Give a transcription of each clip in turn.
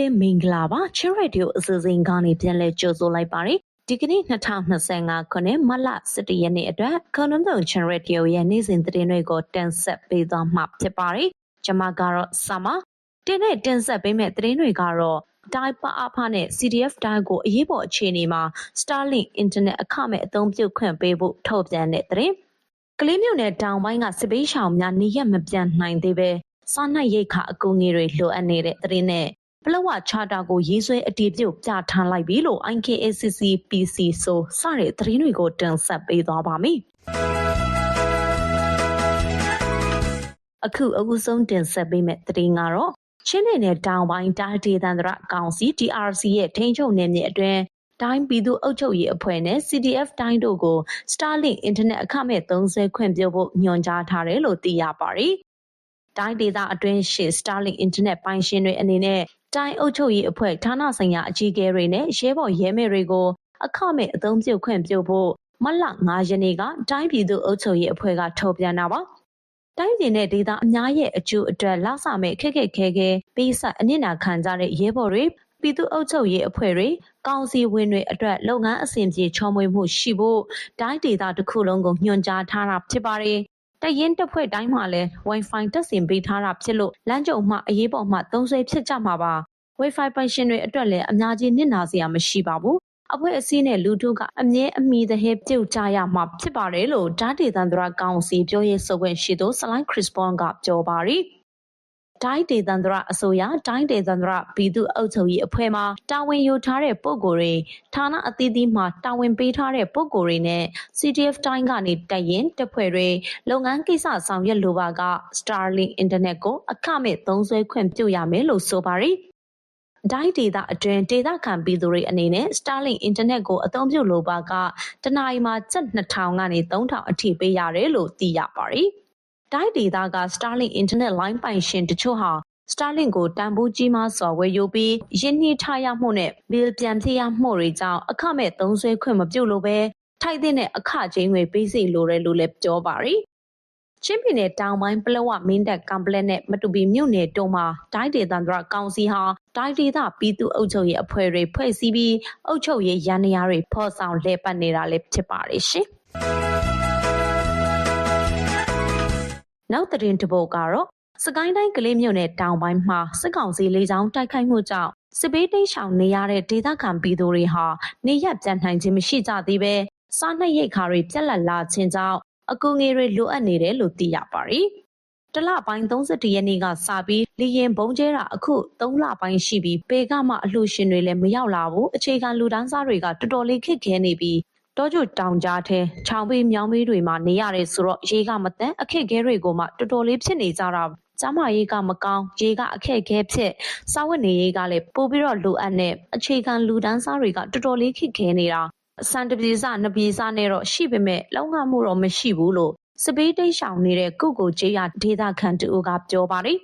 အားလုံးပဲမင်္ဂလာပါချင်းရေဒီယိုအစီအစဉ်ကနေပြန်လည်ကြိုဆိုလိုက်ပါတယ်ဒီကနေ့2025ခုနှစ်မတ်လ17ရက်နေ့အတွက်ကွန်နမ်တုံချင်းရေဒီယိုရဲ့နေ့စဉ်သတင်းတွေကိုတင်ဆက်ပေးသွားမှာဖြစ်ပါတယ်ကျွန်မကတော့ဆာမတင်နဲ့တင်ဆက်ပေးမယ့်သတင်းတွေကတော့တိုင်းပအဖနဲ့ CDF တိုင်းကိုအရေးပေါ်အခြေအနေမှာ Starlink Internet အခမဲ့အသုံးပြုခွင့်ပေးဖို့ထုတ်ပြန်တဲ့သတင်းကလေးမျိုးနဲ့တောင်ပိုင်းကစစ်ပေးရှောင်များနေရက်မပြန်နိုင်သေးပဲစားနပ်ရိက္ခာအကူအညီတွေလိုအပ်နေတဲ့သတင်းနဲ့ ပလောဝချာတာကိုရေးဆွဲအတည်ပြုပြဋ္ဌာန်းလိုက်ပြီလို့ IKACC PC ဆိုစတဲ့သတင်းတွေကိုတင်ဆက်ပေးသွားပါမယ်။အခုအကူဆုံးတင်ဆက်ပေးမယ့်သတင်းကတော့ချင်းနယ်နယ်တောင်ပိုင်းတာဒေသန္တရကောင်စီ TRC ရဲ့ထိန်းချုပ်နယ်မြေအတွင်းတိုင်းပြည်သူ့အုပ်ချုပ်ရေးအဖွဲ့နဲ့ CDF တိုင်းတို့ကို Starlink Internet အခမဲ့သုံးစွဲခွင့်ပြုဖို့ညွှန်ကြားထားတယ်လို့သိရပါတယ်။တိုင်းဒေသအတွင်းရှိ Starlink Internet ပိုင်ရှင်တွေအနေနဲ့ တိုင်းအုပ်ချုပ်ရေးအဖွဲ့ဌာနဆိုင်ရာအကြီးအကဲတွေနဲ့ရဲဘော်ရဲမဲတွေကိုအခမဲ့အသုံးပြုခွင့်ပြုဖို့မလ9ရက်နေ့ကတိုင်းပြည်သူ့အုပ်ချုပ်ရေးအဖွဲ့ကထုတ်ပြန်တာပါ။တိုင်းပြည်နဲ့ဒေသအများရဲ့အကျိုးအတွက်လဆမဲ့ခက်ခက်ခဲခဲပေးဆက်အနစ်နာခံကြတဲ့ရဲဘော်တွေပြည်သူ့အုပ်ချုပ်ရေးအဖွဲ့တွေကောင်စီဝင်တွေအတွက်လုပ်ငန်းအဆင်ပြေချောမွေမှုရှိဖို့တိုင်းဒေသတစ်ခုလုံးကိုညွှန်ကြားထားတာဖြစ်ပါတယ်။ တရင်တစ်ဖွဲ့တိုင်းမှာလည်း Wi-Fi တက်ဆင်ပေးထားတာဖြစ်လို့လမ်းကြုံမှအရေးပေါ်မှသုံးဆွဲဖြစ်ကြမှာပါ။ Wi-Fi ပိုင်ရှင်တွေအတွက်လည်းအများကြီးနစ်နာစရာမရှိပါဘူး။အဖွဲ့အစည်းနဲ့လူထုကအမြဲအမိသဟဲပြုတ်ကြရမှာဖြစ်ပါတယ်လို့ဓာတ်ဒေသန္တရကောင်စီပြောရေးဆိုခွင့်ရှိသူဆလိုင်းခရစ်ပွန်ကပြောပါတ ယ်။တိုင်းဒေသန္တရအစိုးရတိုင်းဒေသန္တရပြည်သူ့အုပ်ချုပ်ရေးအဖွဲ့မှတာဝန်ယူထားတဲ့ပုဂ္ဂိုလ်တွေဌာနအသီးသီးမှတာဝန်ပေးထားတဲ့ပုဂ္ဂိုလ်တွေနဲ့ CDF တိုင်းကနေတက်ရင်တပ်ဖွဲ့တွေလုပ်ငန်းကိစ္စဆောင်ရွက်လိုပါက Starlink Internet ကိုအခမဲ့သုံးစွဲခွင့်ပြုရမယ်လို့ဆိုပါတယ်။တိုင်းဒေသအတွင်းဒေသခံပြည်သူတွေအနေနဲ့ Starlink Internet ကိုအသုံးပြုလိုပါကတနအီမှာကျပ်2000ကနေ3000အထိပေးရတယ်လို့သိရပါတယ်။ တိုင်းဒေသက Starlink Internet line ပိုင်ရှင်တချို့ဟာ Starlink ကိုတန်ဖိုးကြီးမားစွာဝယ်ယူပြီးရင်းနှီးထားရမှုနဲ့ bill ပြန်ဖြည့်ရမှုတွေကြောင့်အခမဲ့သုံးစွဲခွင့်မပြုလို့ပဲထိုက်တဲ့အခချင်းတွေပေးစီလိုတယ်လို့လည်းပြောပါတယ်။ချင်းပြည်နယ်တောင်ပိုင်းပလောဝမင်းတပ်ကံပလက်နဲ့မတူပီမြို့နယ်တုံးမှာတိုင်းဒေသန္တရကောင်စီဟာတိုင်းဒေသပြည်သူ့အုပ်ချုပ်ရေးအဖွဲ့တွေဖွဲ့စည်းပြီးအုပ်ချုပ်ရေးရန်ရာတွေဖော်ဆောင်လှည့်ပတ်နေတာလည်းဖြစ်ပါတယ်ရှင်။ နောက်သတင်းတစ်ပုဒ်ကတော့စကိုင်းတိုင်းကလေးမြို့နယ်တောင်ပိုင်းမှာစစ်ကောင်စီလေကြောင်းတိုက်ခိုက်မှုကြောင့်စစ်ပေးတိတ်ဆောင်နေရတဲ့ဒေသခံပြည်သူတွေဟာနေရပြန်နိုင်ခြင်းမရှိကြသေးပဲစားနှပ်ရိက္ခာတွေပြက်လက်လာခြင်းကြောင့်အကူငွေတွေလိုအပ်နေတယ်လို့သိရပါတယ်။တလပိုင်း31ရက်နေ့ကစပြီးလီရင်ဘုံကျဲတာအခု3လပိုင်းရှိပြီးပေကမှအလှရှင်တွေလည်းမရောက်လာဘူးအခြေခံလူတန်းစားတွေကတော်တော်လေးခက်ခဲနေပြီး တောကျွတောင်ကြားထဲချောင်းပေးမြောင်းပေးတွေမှာနေရတယ်ဆိုတော့ရေကမတန်အခက်ခဲတွေကိုမှတော်တော်လေးဖြစ်နေကြတာကျမရေးကမကောင်းရေကအခက်ခဲဖြစ်စာဝတ်နေရေးကလည်းပို့ပြီးတော့လိုအပ်နေအခြေခံလူတန်းစားတွေကတော်တော်လေးခက်ခဲနေတာစံတပြေစနပြေစနဲ့တော့ရှိပေမဲ့လောက်ငှမှုတော့မရှိဘူးလို့စပေးတိတ်ရှောင်နေတဲ့ကုကိုကျေးရဒေသခံတူကပြောပါတယ်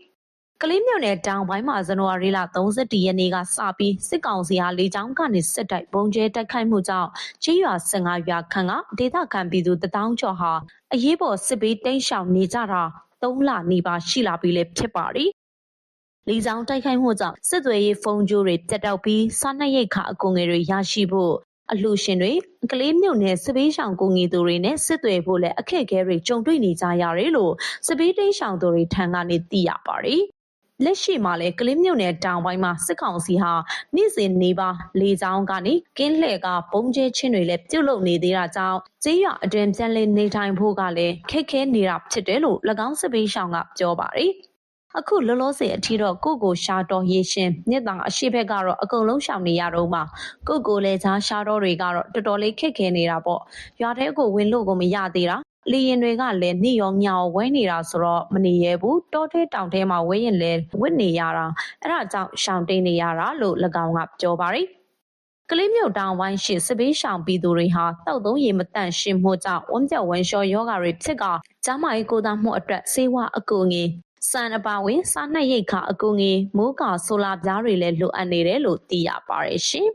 ကလေးမြို့နယ်တောင်ပိုင်းမှာဇန်နဝါရီလ31ရက်နေ့ကစပြီးစစ်ကောင်စီဟာလေကြောင်းကနေစစ်တိုက်ပုံကျဲတိုက်ခိုက်မှုကြောင့်ချေးရွာ15ရွာခန့်ကဒေသခံပြည်သူတထောင်ကျော်ဟာအရေးပေါ်စစ်ပေးတိမ်းရှောင်နေကြတာ3လနီးပါးရှိလာပြီလည်းဖြစ်ပါတယ်။လေကြောင်းတိုက်ခိုက်မှုကြောင့်စစ်သွေးရေးဖုံးကြိုးတွေပြတ်တောက်ပြီးစားနပ်ရိက္ခာအကူငွေတွေရရှိဖို့အလှရှင်တွေကလေးမြို့နယ်စပေးဆောင်ကိုငီသူတွေနဲ့စစ်သွေးဖို့လည်းအခက်အခဲတွေကြုံတွေ့နေကြရတယ်လို့စပေးတိန်ဆောင်သူတွေထံကနေသိရပါတယ်။ လက်ရှိမှာလည်းကလင်းမြို့နယ်တောင်ပိုင်းမှာစစ်ကောင်စီဟာနေ့စဉ်နေပါလေကြောင်းကနေကင်းလှည့်ကပုံကျဲချင်းတွေလည်းပြုတ်လုံနေသေးတာကြောင့်ကျေးရွာအတွင်ပြန်လည်နေထိုင်ဖို့ကလည်းခက်ခဲနေတာဖြစ်တယ်လို့၎င်းစစ်ပေးဆောင်ကပြောပါတယ်အခုလောလောဆယ်အထိတော့ကိုကိုရှာတော်ရေရှင်မြစ်တောင်အရှိဘက်ကတော့အကုန်လုံးရှောင်နေရတော့မှကိုကိုလည်းဈာရှာတော်တွေကတော့တော်တော်လေးခက်ခဲနေတာပေါ့ရွာထဲကိုဝင်လို့ကိုမရသေးတာ လေရင်တွေကလည်းနေ့ရောညရောဝဲနေတာဆိုတော့မနေရဘူးတောထဲတောင်ထဲမှာဝဲရင်လည်းဝစ်နေရတာအဲ့ဒါကြောင့်ရှောင်တိန်နေရတာလို့၎င်းကပြောပါတယ်ကလေးမြို့တောင်ဝိုင်းရှိစပေးရှောင်ပြည်သူတွေဟာတောက်သုံးရေမတန့်ရှင်းမှုကြောင့်ဝမ်းပြောက်ဝမ်းလျှောယောဂါတွေဖြစ်ကကျန်းမာရေးကိုယ်စားမှုအတွက်စေဝါအကူငင်စံအပါဝင်စားနှပ်ရိတ်ခါအကူငင်မိုးကာဆိုလာပြားတွေလည်းလိုအပ်နေတယ်လို့သိရပါတယ်ရှင်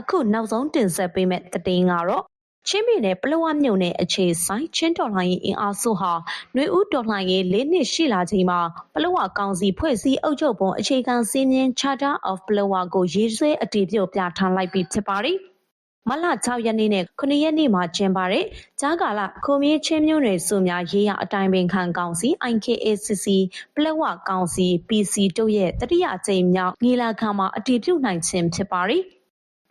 အခုနောက်ဆုံးတင်ဆက်ပေးမယ့်သတင်းကတော့ချင်းပြည်နယ်ပလောဝမြို့နယ်အခြေဆိုင်ချင်းတော်လှန်ရေးအင်အားစုဟာຫນွေဦးတော်လှန်ရေး၄နှစ်ရှိလာချိန်မှာပလောဝကောင်စီဖွဲ့စည်းအုပ်ချုပ်ပုံအခြေခံစည်းမျဉ်း Charter of Palawa ကိုရေးဆွဲအတည်ပြုပြဋ္ဌာန်းလိုက်ပြီးဖြစ်ပါတယ်။မလ6ရက်နေ့နဲ့9ရက်နေ့မှာကျင်းပတဲ့ကြားကာလခုံမြေးချင်းမျိုးနွယ်စုများရေးရအတိုင်းပင်ခံကောင်စီ IKACC ပလောဝကောင်စီ PC တို့ရဲ့တတိယအကြိမ်မြောက်ညီလာခံမှာအတည်ပြုနိုင်ခြင်းဖြစ်ပါတယ်။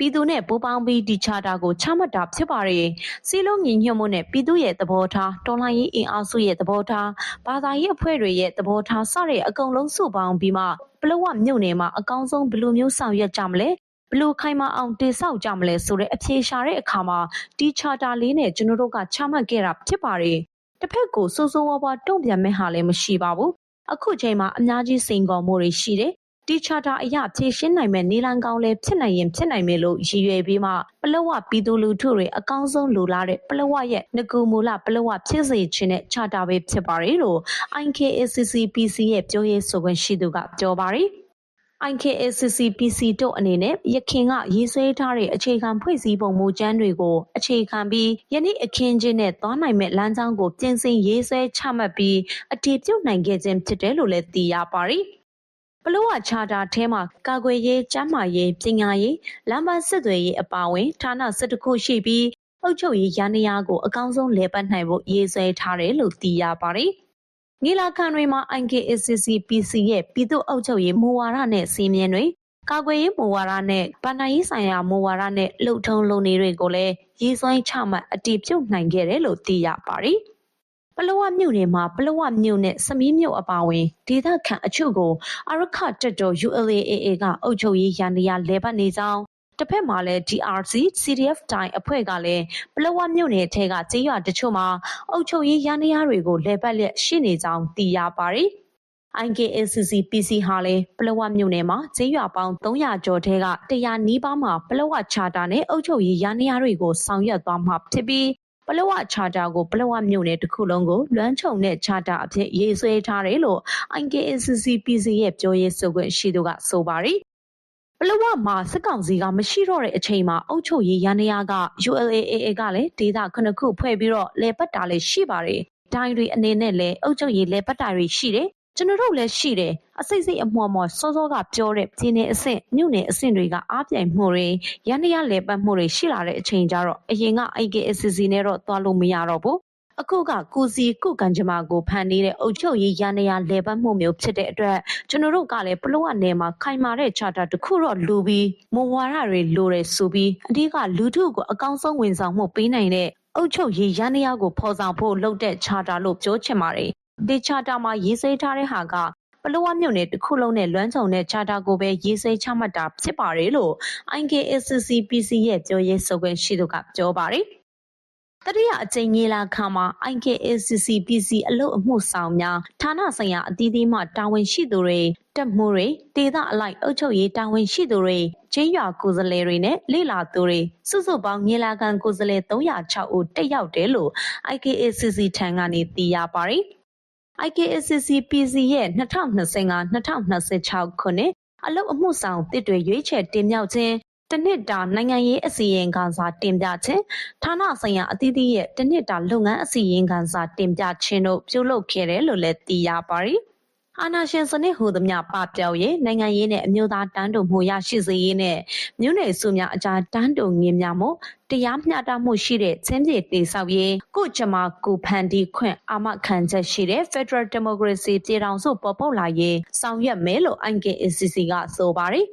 ပြည်သူနဲ့ပူးပေါင်းပြီးဒီချာတာကိုချမှတ်တာဖြစ်ပါတယ်။စီလုံးညီညွတ်မှုနဲ့ပြည်သူရဲ့သဘောထားတော်လှန်ရေးအင်အားစုရဲ့သဘောထားဘာသာရေးအဖွဲ့တွေရဲ့သဘောထားစတဲ့အကုန်လုံးစုပေါင်းပြီးမှပလောဝမြို့နယ်မှာအကောင်းဆုံးဘယ်လိုမျိုးဆောင်ရွက်ကြမလဲဘလို့ခိုင်မအောင်တိဆောက်ကြမလဲဆိုတဲ့အဖြေရှာတဲ့အခါမှာဒီချာတာလေးနဲ့ကျွန်တော်တို့ကချမှတ်ခဲ့တာဖြစ်ပါတယ်။တစ်ဖက်ကိုစိုးစိုးဝါးဝါတုံ့ပြန်မဲ့ဟာလည်းမရှိပါဘူး။အခုချိန်မှာအများကြီးစိန်ခေါ်မှုတွေရှိတယ် ဒီချာတာအရာဖြည့်ရှင်းနိုင်မဲ့နေလန်ကောင်းလဲဖြစ်နိုင်ရင်ဖြစ်နိုင်မယ်လို့ရည်ရွယ်ပြီးမှပလဝပြည်သူလူထုတွေအကောင်းဆုံးလိုလားတဲ့ပလဝရဲ့ငကူမူလပလဝဖြစ်စေခြင်းနဲ့ချာတာပဲဖြစ်ပါတယ်လို့ IKACCPC ရဲ့ပြောရေးဆိုခွင့်ရှိသူကပြောပါတယ် IKACCPC တို့အနေနဲ့ရခင်ကရေးဆွဲထားတဲ့အခြေခံဖွဲ့စည်းပုံမူကြမ်းတွေကိုအခြေခံပြီးယနေ့အခင်းချင်းနဲ့သွားနိုင်မဲ့လမ်းကြောင်းကိုပြင်ဆင်ရေးဆွဲချမှတ်ပြီးအတည်ပြုနိုင်ခဲ့ခြင်းဖြစ်တယ်လို့လည်းသိရပါတယ်။ ပလောဝချာတာထဲမှာကာကွယ်ရေးကျန်းမာရေးပညာရေးလမ်းပန်းဆက်သွယ်ရေးအပါအဝင်ဌာန၁၁ခုရှိပြီးအုပ်ချုပ်ရေးရန်ရာကိုအကောင်းဆုံးလဲပတ်နိုင်ဖို့ရေးဆွဲထားတယ်လို့သိရပါတယ်။ညီလာခံတွေမှာ IKACC PC ရဲ့ပြည်သူ့အုပ်ချုပ်ရေးမူဝါဒနဲ့စီမံတွေကာကွယ်ရေးမူဝါဒနဲ့ဗဏ္ဍာရေးဆိုင်ရာမူဝါဒနဲ့လှုပ်ထုံးလုပ်နေတွေကိုလည်းရေးဆွဲချမှတ်အတည်ပြုနိုင်ခဲ့တယ်လို့သိရပါတယ်။ပ လောဝမြို့နယ်မှာပလောဝမြို့နဲ့စမီးမြို့အပါအဝင်ဒေသခံအချို့ကိုအရခတက်တော် ULAAA ကအုပ်ချုပ်ရေးရန်တရားလဲပတ်နေကြောင်းတစ်ဖက်မှာလည်း DRC CDF တိုင်းအဖွဲ့ကလည်းပလောဝမြို့နယ်ထဲကကျေးရွာတချို့မှာအုပ်ချုပ်ရေးရန်တရားတွေကိုလဲပတ်လျက်ရှိနေကြောင်းသိရပါတယ်။ IKACC PC ဟာလည်းပလောဝမြို့နယ်မှာကျေးရွာပေါင်း300ကျော်ထဲက100နီးပါးမှာပလောဝချာတာနဲ့အုပ်ချုပ်ရေးရန်ရာတွေကိုဆောင်ရွက်သွားမှာဖြစ်ပြီး ပလောဝချာတာကိုပလောဝမြို့နယ်တစ်ခုလုံးကိုလွမ်းခြုံတဲ့ချာတာအဖြစ်ရေးဆွဲထားတယ်လို့ IKACCPC ရဲ့ပြောရေးဆိုခွင့်ရှိသူကဆိုပါတယ်ပလဝမှာစစ်ကောင်စီကမရှိတော့တဲ့အချိန်မှာအုပ်ချုပ်ရေးရန်ရာက ULAAA ကလည်းဒေသခုနှစ်ခုဖွဲ့ပြီးတော့လဲပတ်တာလည်းရှိပါတယ်။ဒိုင်းတွေအနေနဲ့လည်းအုပ်ချုပ်ရေးလဲပတ်တာတွေရှိတယ် ကျွန်တော်တို့လည်းရှိတယ်အစိတ်စိတ်အမော်မော်စောစောကပြောတဲ့ပြည်နယ်အဆင့်မြို့နယ်အဆင့်တွေကအားပြိုင်မှုတွေရန်တရားလဲပတ်မှုတွေရှိလာတဲ့အချိန်ကျတော့အရင်က IKSCC နဲ့တော့သွားလို့မရတော့ဘူးအခုကကုစီကုကံကြမ္မာကိုဖန်နေတဲ့အုပ်ချုပ်ရေးရန်ရာလဲပတ်မှုမျိုးဖြစ်တဲ့အတွက်ကျွန်တော်တို့ကလည်းပလော့နယ်မှာခိုင်မာတဲ့ charter တစ်ခုတော့လူပြီးမဝါဒတွေလိုတယ်ဆိုပြီးအဓိကလူထုကိုအကောင်းဆုံးဝန်ဆောင်မှုပေးနိုင်တဲ့အုပ်ချုပ်ရေးရန်ရာကိုဖော်ဆောင်ဖို့လုပ်တဲ့ charter လို့ပြောချင်ပါတယ် ဒီချာတာမှာရေးဆွဲထားတဲ့ဟာကပလောဝမြို့နယ်တစ်ခုလုံးနဲ့လွမ်းချုံတဲ့ချာတာကိုပဲရေးဆွဲချမှတ်တာဖြစ်ပါတယ်လို့ IKACCPC ရဲ့ပြောရေးဆိုခွင့်ရှိသူကပြောပါတယ်တတိယအကြိမ်ကြီးလာခါမှာ IKACCPC အလို့အမှုဆောင်များဌာနဆိုင်ရာအသီးသီးမှတာဝန်ရှိသူတွေတက်မှုတွေဒေသအလိုက်အုပ်ချုပ်ရေးတာဝန်ရှိသူတွေချင်းရွာကိုယ်စားလှယ်တွေနဲ့လေလာသူတွေစုစုပေါင်းညီလာခံကိုယ်စားလှယ်306ဦးတက်ရောက်တယ်လို့ IKACC ထံကနေသိရပါတယ်။ IKACC PC ရဲ့2025-2026ခုနှစ်အလုပ်အမှုဆောင်တစ်တွေရွေးချယ်တင်မြှောက်ခြင်းတနှစ်တာနိုင်ငံရေးအစီရင်ခံစာတင်ပြခြင်းဌာနဆိုင်ရာအသီးသီးရဲ့တနှစ်တာလုပ်ငန်းအစီရင်ခံစာတင်ပြခြင်းတို့ပြုလုပ်ခဲ့တယ်လို့လည်းသိရပါတယ် အာနာရှင်စနစ်ဟူသည်များပပြောက်ရေးနိုင်ငံရေးနဲ့အမျိုးသားတန်းတူမှုရရှိစေရေးနဲ့မြို့နယ်စုများအကြားတန်းတူငင်များမှုတရားမျှတမှုရှိတဲ့ချင်းပြည်တိဆောက်ရေးကုချမကုဖန်ဒီခွင့်အာမခံချက်ရှိတဲ့ Federal Democracy ပြည်ထောင်စုပေါ်ပေါက်လာရေးဆောင်ရွက်မယ်လို့ INKACC ကဆိုပါတယ်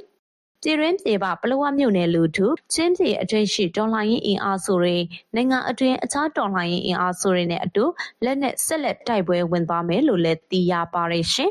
ပြည်ရင်းပြေပပလောဝမြို့နယ်လူထုချင်းပြည်အတွင်းရှိတော်လှန်ရေးအင်အားစုတွေနိုင်ငံအတွင်းအခြားတော်လှန်ရေးအင်အားစုတွေနဲ့အတူလက်နက်ဆက်လက်တိုက်ပွဲဝင်သွားမယ်လို့လည်းသိရပါတယ်ရှင်